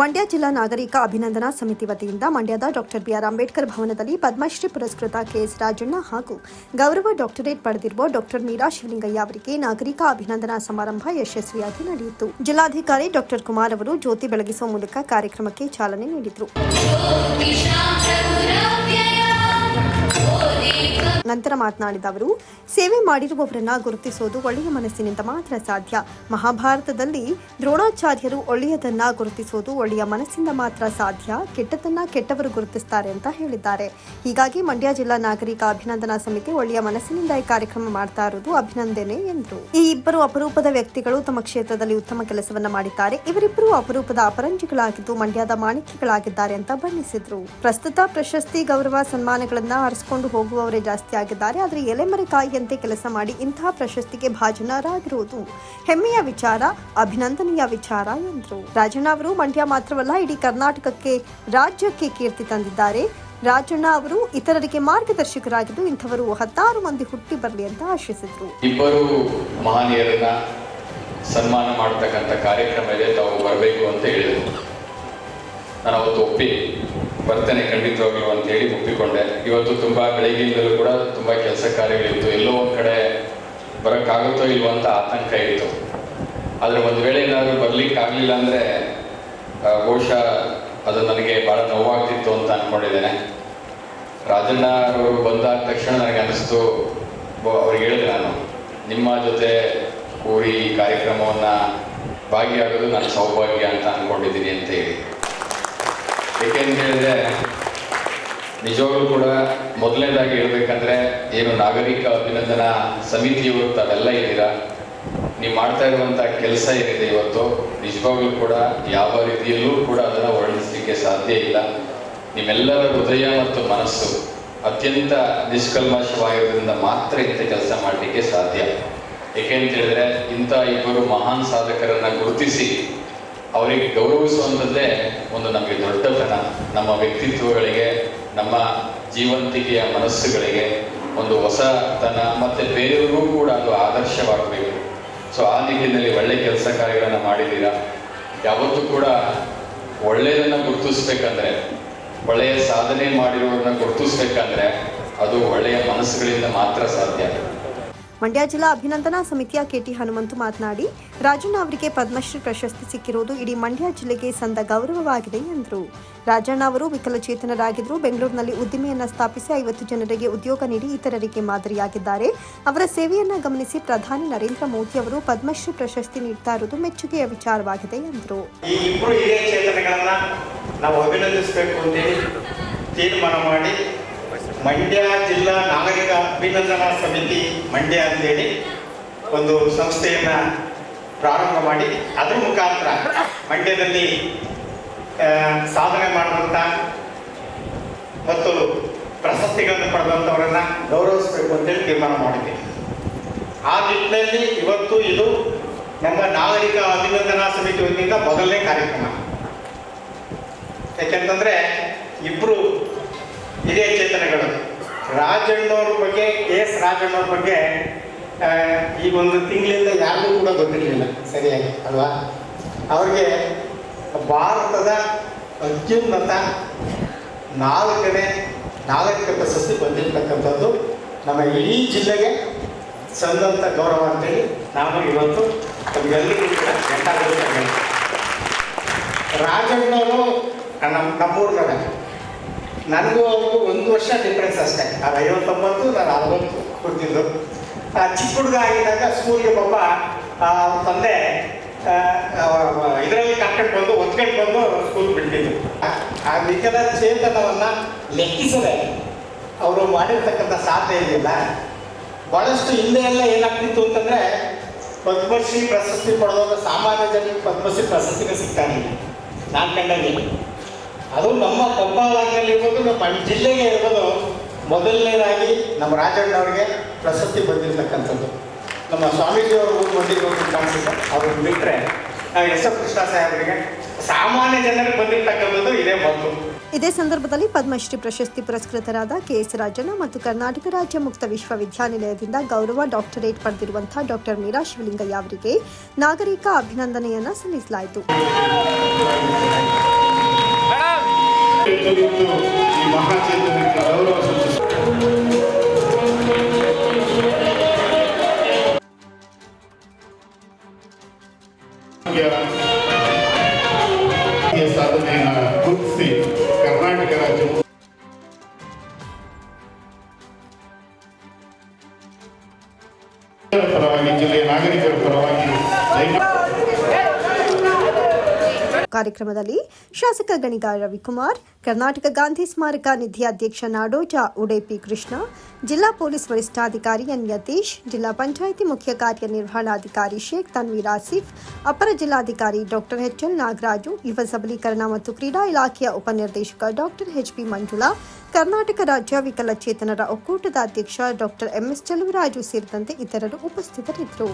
ಮಂಡ್ಯ ಜಿಲ್ಲಾ ನಾಗರಿಕ ಅಭಿನಂದನಾ ಸಮಿತಿ ವತಿಯಿಂದ ಮಂಡ್ಯದ ಡಾಕ್ಟರ್ ಬಿಆರ್ ಅಂಬೇಡ್ಕರ್ ಭವನದಲ್ಲಿ ಪದ್ಮಶ್ರೀ ಪುರಸ್ಕೃತ ಕೆಎಸ್ ರಾಜಣ್ಣ ಹಾಗೂ ಗೌರವ ಡಾಕ್ಟರೇಟ್ ಪಡೆದಿರುವ ಡಾಕ್ಟರ್ ಮೀರಾ ಶಿವಲಿಂಗಯ್ಯ ಅವರಿಗೆ ನಾಗರಿಕ ಅಭಿನಂದನಾ ಸಮಾರಂಭ ಯಶಸ್ವಿಯಾಗಿ ನಡೆಯಿತು. ಜಿಲ್ಲಾಧಿಕಾರಿ ಡಾಕ್ಟರ್ ಕುಮಾರ್ ಅವರು ಜ್ಯೋತಿ ಬೆಳಗಿಸುವ ಮೂಲಕ ಕಾರ್ಯಕ್ರಮಕ್ಕೆ ಚಾಲನೆ ನೀಡಿದರು. ನಂತರ ಮಾತನಾಡಿದ ಅವರು, ಸೇವೆ ಮಾಡಿರುವವರನ್ನ ಗುರುತಿಸೋದು ಒಳ್ಳೆಯ ಮನಸ್ಸಿನಿಂದ ಮಾತ್ರ ಸಾಧ್ಯ. ಮಹಾಭಾರತದಲ್ಲಿ ದ್ರೋಣಾಚಾರ್ಯರು ಒಳ್ಳೆಯದನ್ನ ಗುರುತಿಸೋದು ಒಳ್ಳೆಯ ಮನಸ್ಸಿಂದ ಮಾತ್ರ ಸಾಧ್ಯ. ಕೆಟ್ಟದನ್ನ ಕೆಟ್ಟವರು ಗುರುತಿಸ್ತಾರೆ ಅಂತ ಹೇಳಿದ್ದಾರೆ. ಹೀಗಾಗಿ ಮಂಡ್ಯ ಜಿಲ್ಲಾ ನಾಗರಿಕ ಅಭಿನಂದನಾ ಸಮಿತಿ ಒಳ್ಳೆಯ ಮನಸ್ಸಿನಿಂದ ಈ ಕಾರ್ಯಕ್ರಮ ಮಾಡ್ತಾ ಇರೋದು ಅಭಿನಂದನೆ ಎಂದರು. ಈ ಇಬ್ಬರು ಅಪರೂಪದ ವ್ಯಕ್ತಿಗಳು ತಮ್ಮ ಕ್ಷೇತ್ರದಲ್ಲಿ ಉತ್ತಮ ಕೆಲಸವನ್ನ ಮಾಡಿದ್ದಾರೆ. ಇವರಿಬ್ಬರು ಅಪರೂಪದ ಅಪರಂಜಿಗಳಾಗಿದ್ದು ಮಂಡ್ಯದ ಮಾಣಿಕ್ಯಗಳಾಗಿದ್ದಾರೆ ಅಂತ ಬಣ್ಣಿಸಿದ್ರು. ಪ್ರಸ್ತುತ ಪ್ರಶಸ್ತಿ ಗೌರವ ಸನ್ಮಾನಗಳನ್ನ ಆರಿಸಿಕೊಂಡು ಹೋಗುವವರೇ ಜಾಸ್ತಿ ಆಗಿದ್ದಾರೆ ಆದರೆ ಎಲೆಮರೆಕಾಯಿಯಂತೆ ಕೆಲಸ ಮಾಡಿ ಇಂತಹ ಪ್ರಶಸ್ತಿಗೆ ಭಾಜನರಾಗಿರುವುದು ಹೆಮ್ಮೆಯ ವಿಚಾರ, ಅಭಿನಂದನೀಯ ವಿಚಾರ ಎಂದರು. ರಾಜಣ್ಣ ಅವರು ಮಂಡ್ಯ ಮಾತ್ರವಲ್ಲ, ಇಡೀ ಕರ್ನಾಟಕಕ್ಕೆ ರಾಜ್ಯಕ್ಕೆ ಕೀರ್ತಿ ತಂದಿದ್ದಾರೆ. ರಾಜಣ್ಣ ಅವರು ಇತರರಿಗೆ ಮಾರ್ಗದರ್ಶಕರಾಗಿದ್ದು ಇಂಥವರು ಹತ್ತಾರು ಮಂದಿ ಹುಟ್ಟಿ ಬರಲಿ ಅಂತ ಆಶಿಸಿದ್ರು. ಇಬ್ಬರು ಮಹನೀಯರನ್ನ ಸನ್ಮಾನ ಮಾಡತಕ್ಕಂಥ ಕಾರ್ಯಕ್ರಮ ಇದೆ ತಾವು ಬರಬೇಕು ಅಂತ ಹೇಳಿದರು. ನಾನು ಅವತ್ತು ಒಪ್ಪಿ ಬರ್ತೇನೆ ಖಂಡಿತವಾಗ್ಲು ಅಂತ ಹೇಳಿ ಒಪ್ಪಿಕೊಂಡೆ. ಇವತ್ತು ತುಂಬ ಬೆಳಗ್ಗೆಯಿಂದಲೂ ಕೂಡ ತುಂಬ ಕೆಲಸ ಕಾರ್ಯಗಳಿತ್ತು. ಎಲ್ಲೋ ಒಂದು ಕಡೆ ಬರೋಕ್ಕಾಗುತ್ತೋ ಇಲ್ವೋ ಅಂತ ಆತಂಕ ಇತ್ತು. ಆದರೆ ಒಂದು ವೇಳೆ ಏನಾದರೂ ಬರ್ಲಿಕ್ಕೆ ಆಗಲಿಲ್ಲ ಅಂದರೆ ಬಹುಶಃ ಅದು ನನಗೆ ಭಾಳ ನೋವಾಗ್ತಿತ್ತು ಅಂತ ಅಂದ್ಕೊಂಡಿದ್ದೇನೆ ರಾಜಣ್ಣ ಅವರು ಬಂದಾದ ತಕ್ಷಣ ನನಗೆ ಅನಿಸ್ತು ಅವ್ರಿಗೆ ಹೇಳಿದೆ ನಾನು, ನಿಮ್ಮ ಜೊತೆ ಈ ಕಾರ್ಯಕ್ರಮವನ್ನು ಭಾಗಿಯಾಗೋದು ನನ್ನ ಸೌಭಾಗ್ಯ ಅಂತ ಅಂದ್ಕೊಂಡಿದ್ದೀನಿ ಅಂತ ಹೇಳಿ. ಏಕೆಂತ ಹೇಳಿದ್ರೆ ನಿಜವಾಗ್ಲೂ ಕೂಡ ಮೊದಲನೇದಾಗಿ ಹೇಳ್ಬೇಕಂದ್ರೆ, ಏನು ನಾಗರಿಕ ಅಭಿನಂದನಾ ಸಮಿತಿಯವರು ತಾವೆಲ್ಲ ಇದ್ದೀರಾ? ನೀವು ಮಾಡ್ತಾ ಇರುವಂಥ ಕೆಲಸ ಏನಿದೆ ಇವತ್ತು, ನಿಜವಾಗ್ಲೂ ಕೂಡ ಯಾವ ರೀತಿಯಲ್ಲೂ ಕೂಡ ಅದನ್ನು ವರ್ಣಿಸಲಿಕ್ಕೆ ಸಾಧ್ಯ ಇಲ್ಲ. ನಿಮ್ಮೆಲ್ಲರ ಹೃದಯ ಮತ್ತು ಮನಸ್ಸು ಅತ್ಯಂತ ನಿಷ್ಕಲ್ಮಶವಾಗಿರೋದ್ರಿಂದ ಮಾತ್ರ ಇಂಥ ಕೆಲಸ ಮಾಡಲಿಕ್ಕೆ ಸಾಧ್ಯ. ಏಕೆಂತ ಹೇಳಿದ್ರೆ ಇಂಥ ಇಬ್ಬರು ಮಹಾನ್ ಸಾಧಕರನ್ನ ಗುರುತಿಸಿ ಅವರಿಗೆ ಗೌರವಿಸುವಂಥದ್ದೇ ಒಂದು ನಮಗೆ ದೊಡ್ಡತನ ನಮ್ಮ ವ್ಯಕ್ತಿತ್ವಗಳಿಗೆ, ನಮ್ಮ ಜೀವಂತಿಕೆಯ ಮನಸ್ಸುಗಳಿಗೆ ಒಂದು ಹೊಸತನ ಮತ್ತು ಬೇರೆಯವ್ರಿಗೂ ಕೂಡ ಅದು ಆದರ್ಶವಾಗಬೇಕು. ಸೊ ಆ ನಿಟ್ಟಿನಲ್ಲಿ ಒಳ್ಳೆ ಕೆಲಸ ಕಾರ್ಯಗಳನ್ನು ಮಾಡಿದ್ದೀರಾ? ಯಾವತ್ತೂ ಕೂಡ ಒಳ್ಳೆಯದನ್ನು ಗುರುತಿಸ್ಬೇಕಂದ್ರೆ, ಒಳ್ಳೆಯ ಸಾಧನೆ ಮಾಡಿರೋದನ್ನ ಗುರುತಿಸ್ಬೇಕಂದ್ರೆ ಅದು ಒಳ್ಳೆಯ ಮನಸ್ಸುಗಳಿಂದ ಮಾತ್ರ ಸಾಧ್ಯ. ಮಂಡ್ಯ ಜಿಲ್ಲಾ ಅಭಿನಂದನಾ ಸಮಿತಿಯ ಕೆಟಿ ಹನುಮಂತು ಮಾತನಾಡಿ ರಾಜಣ್ಣ ಅವರಿಗೆ ಪದ್ಮಶ್ರೀ ಪ್ರಶಸ್ತಿ ಸಿಕ್ಕಿರುವುದು ಇಡೀ ಮಂಡ್ಯ ಜಿಲ್ಲೆಗೆ ಸಂದ ಗೌರವವಾಗಿದೆ ಎಂದರು. ರಾಜಣ್ಣ ಅವರು ವಿಕಲಚೇತನರಾಗಿದ್ದರು ಬೆಂಗಳೂರಿನಲ್ಲಿ ಉದ್ದಿಮೆಯನ್ನು ಸ್ಥಾಪಿಸಿ ಐವತ್ತು ಜನರಿಗೆ ಉದ್ಯೋಗ ನೀಡಿ ಇತರರಿಗೆ ಮಾದರಿಯಾಗಿದ್ದಾರೆ. ಅವರ ಸೇವೆಯನ್ನು ಗಮನಿಸಿ ಪ್ರಧಾನಿ ನರೇಂದ್ರ ಮೋದಿ ಅವರು ಪದ್ಮಶ್ರೀ ಪ್ರಶಸ್ತಿ ನೀಡ್ತಾ ಇರುವುದು ಮೆಚ್ಚುಗೆಯ ವಿಚಾರವಾಗಿದೆ ಎಂದರು. ನಾವು ಅಭಿನಂದಿಸಬೇಕು ಮಾಡಿ ಮಂಡ್ಯ ಜಿಲ್ಲಾ ನಾಗರಿಕ ಅಭಿನಂದನಾ ಸಮಿತಿ ಮಂಡ್ಯ ಅಂತೇಳಿ ಒಂದು ಸಂಸ್ಥೆಯನ್ನ ಪ್ರಾರಂಭ ಮಾಡಿ, ಅದರ ಮುಖಾಂತರ ಮಂಡ್ಯದಲ್ಲಿ ಸಾಧನೆ ಮಾಡುವಂಥ ಮತ್ತು ಪ್ರಶಸ್ತಿಗಳನ್ನು ಪಡೆದಂಥವರನ್ನು ಗೌರವಿಸಬೇಕು ಅಂತೇಳಿ ತೀರ್ಮಾನ ಮಾಡಿದೆ ಆ ನಿಟ್ಟಿನಲ್ಲಿ ಇವತ್ತು ಇದು ನಮ್ಮ ನಾಗರಿಕ ಅಭಿನಂದನಾ ಸಮಿತಿ ವತಿಯಿಂದ ಮೊದಲನೇ ಕಾರ್ಯಕ್ರಮ. ಯಾಕೆಂತಂದ್ರೆ ಇಬ್ರು ಹಿರಿಯ ಚೇತನಗಳು. ರಾಜಣ್ಣವ್ರ ಬಗ್ಗೆ ಕೆ ಎಸ್ ರಾಜಣ್ಣವ್ರ ಬಗ್ಗೆ ಈ ಒಂದು ತಿಂಗಳಿಂದ ಯಾರಿಗೂ ಕೂಡ ಗೊತ್ತಿರಲಿಲ್ಲ, ಸರಿಯಾಗಿ, ಅಲ್ವಾ? ಅವ್ರಿಗೆ ಭಾರತದ ಅತ್ಯುನ್ನತ ನಾಲ್ಕನೇ ನಾಗರಿಕ ಪ್ರಶಸ್ತಿ ಬಂದಿರತಕ್ಕಂಥದ್ದು ನಮ್ಮ ಇಡೀ ಜಿಲ್ಲೆಗೆ ಸಂದಂತ ಗೌರವ ಅಂತೇಳಿ ನಾನು ಇವತ್ತು ನಮಗೆಲ್ಲರಿಗೂ ಕೂಡ ಘಂಟಾಘೋಷ ರಾಜಣ್ಣವರು ನಮ್ಮ ನಮ್ಮೂರ್ನವೇ ನನಗೂ ಅವ್ರಿಗೂ ಒಂದು ವರ್ಷ ಡಿಫ್ರೆನ್ಸ್ ಅಷ್ಟೇ. ನಾನು ಐವತ್ತೊಂಬತ್ತು, ನಾನು ಅರವತ್ತು ಆ, ಚಿಕ್ಕ ಹುಡುಗ ಆಗಿದ್ದಾಗ ಸ್ಕೂಲ್ಗೆ ಪಾಪ ತಂದೆ ಇದರಲ್ಲಿ ಕರ್ಕೊಂಡು ಬಂದು, ಒತ್ಕೊಂಡು ಬಂದು ಸ್ಕೂಲ್ ಬಿಟ್ಟಿದ್ದು ಆ- ವಿಕಲ ಚೇತನವನ್ನು ಲೆಕ್ಕಿಸದೆ ಅವರು ಮಾಡಿರ್ತಕ್ಕಂಥ ಸಾಧ್ಯ ಇರಲಿಲ್ಲ. ಭಾಳಷ್ಟು ಹಿಂದೆ ಎಲ್ಲ ಏನಾಗ್ತಿತ್ತು ಅಂತಂದರೆ, ಪದ್ಮಶ್ರೀ ಪ್ರಶಸ್ತಿ ಪಡೆದವರು ಸಾಮಾನ್ಯ ಜನರಿಗೆ ಪದ್ಮಶ್ರೀ ಪ್ರಶಸ್ತಿನೇ ಸಿಗ್ತಾ ಇಲ್ಲ ನಾನು ಕಂಡಂಗೆ. ಅದು ನಮ್ಮ ಕೊಪ್ಪಳದಲ್ಲಿ ಇರ್ಬೋದು ನಮ್ಮ ಜಿಲ್ಲೆಗೆ ಇರ್ಬೋದು. ಮೊದಲನೇದಾಗಿ ನಮ್ಮ ರಾಜಣ್ಣ ಅವರಿಗೆ ಪ್ರಶಸ್ತಿ ಬಂದಿರತಕ್ಕಂಥದ್ದು. ನಮ್ಮ ಸ್ವಾಮೀಜಿಯವರು ಬಂದಿರೋದು ಕಾಣಿಸುತ್ತೆ ಅವ್ರನ್ನ ಬಿಟ್ಟರೆ ಎಸ್ ಎಫ್ ಕೃಷ್ಣ ಸಾಹೇಬರಿಗೆ ಸಾಮಾನ್ಯ ಜನರಿಗೆ ಬಂದಿರತಕ್ಕಂಥದ್ದು ಇದೇ ಮೊದಲು. ಇದೇ ಸಂದರ್ಭದಲ್ಲಿ ಪದ್ಮಶ್ರೀ ಪ್ರಶಸ್ತಿ ಪುರಸ್ಕೃತರಾದ ಕೆಎಸ್ ರಾಜಣ್ಣ ಮತ್ತು ಕರ್ನಾಟಕ ರಾಜ್ಯ ಮುಕ್ತ ವಿಶ್ವವಿದ್ಯಾನಿಲಯದಿಂದ ಗೌರವ ಡಾಕ್ಟರೇಟ್ ಪಡೆದಿರುವಂತಹ ಡಾಕ್ಟರ್ ಮೀರಾ ಶಿವಲಿಂಗಯ್ಯ ಅವರಿಗೆ ನಾಗರಿಕ ಅಭಿನಂದನೆಯನ್ನ ಸಲ್ಲಿಸಲಾಯಿತು. ಇವತ್ತು ಈ ಮಹಾಚೇತನಕ್ಕೆ ಗೌರವ ಸೂಚಿಸ ಈ ಸಾಧನೆಯನ್ನು ಗುರುತಿಸಿ ಕರ್ನಾಟಕ ಪರವಾಗಿ ಜಿಲ್ಲೆಯ ನಾಗರಿಕರ ಪರವಾಗಿ ದೈನಿಕ ಕಾರ್ಯಕ್ರಮದಲ್ಲಿ ಶಾಸಕ ಗಣಿತ ರವಿಕುಮಾರ್, ಕರ್ನಾಟಕ ಗಾಂಧಿ ಸ್ಮಾರಕ ನಿಧಿ ಅಧ್ಯಕ್ಷ ನಾಡೋಜ ಉಡೇಪಿ ಕೃಷ್ಣ, ಜಿಲ್ಲಾ ಪೊಲೀಸ್ ವರಿಷ್ಠಾಧಿಕಾರಿ ಎನ್ ಯತೀಶ್, ಜಿಲ್ಲಾ ಪಂಚಾಯಿತಿ ಮುಖ್ಯ ಕಾರ್ಯನಿರ್ವಹಣಾಧಿಕಾರಿ ಶೇಖ್ ತನ್ವೀರ್ ಆಸಿಫ್, ಅಪರ ಜಿಲ್ಲಾಧಿಕಾರಿ ಡಾಕ್ಟರ್ ಎಚ್ ಎಲ್ ನಾಗರಾಜು, ಯುವ ಸಬಲೀಕರಣ ಮತ್ತು ಕ್ರೀಡಾ ಇಲಾಖೆಯ ಉಪನಿರ್ದೇಶಕ doctor H P Manjula, Karnataka ರಾಜ್ಯ ವಿಕಲಚೇತನರ ಒಕ್ಕೂಟದ ಅಧ್ಯಕ್ಷ ಡಾಕ್ಟರ್ ಎಂಎಸ್ ಚಲುವರಾಜು ಸೇರಿದಂತೆ ಇತರರು ಉಪಸ್ಥಿತರಿದ್ದರು.